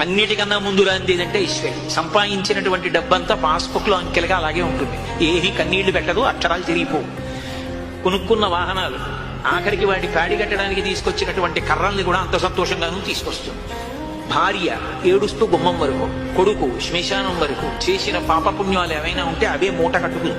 అన్నిటికన్నా ముందు రాందేదంటే ఈశ్వరి సంపాదించినటువంటి డబ్బంతా పాస్బుక్లో అంకెలుగా అలాగే ఉంటుంది. ఏహి కన్నీళ్ళు పెట్టదు అక్షరాలు తిరిగిపోవు. కొనుక్కున్న వాహనాలు ఆఖరికి వాటి కాడి కట్టడానికి తీసుకొచ్చినటువంటి కర్రల్ని కూడా అంత సంతోషంగానూ తీసుకొస్తుంది. భార్య ఏడుస్తూ గుమ్మం వరకు కొడుకు శ్మశానం వరకు చేసిన పాపపుణ్యాలు ఏమైనా ఉంటే అవే మూట కట్టుకుని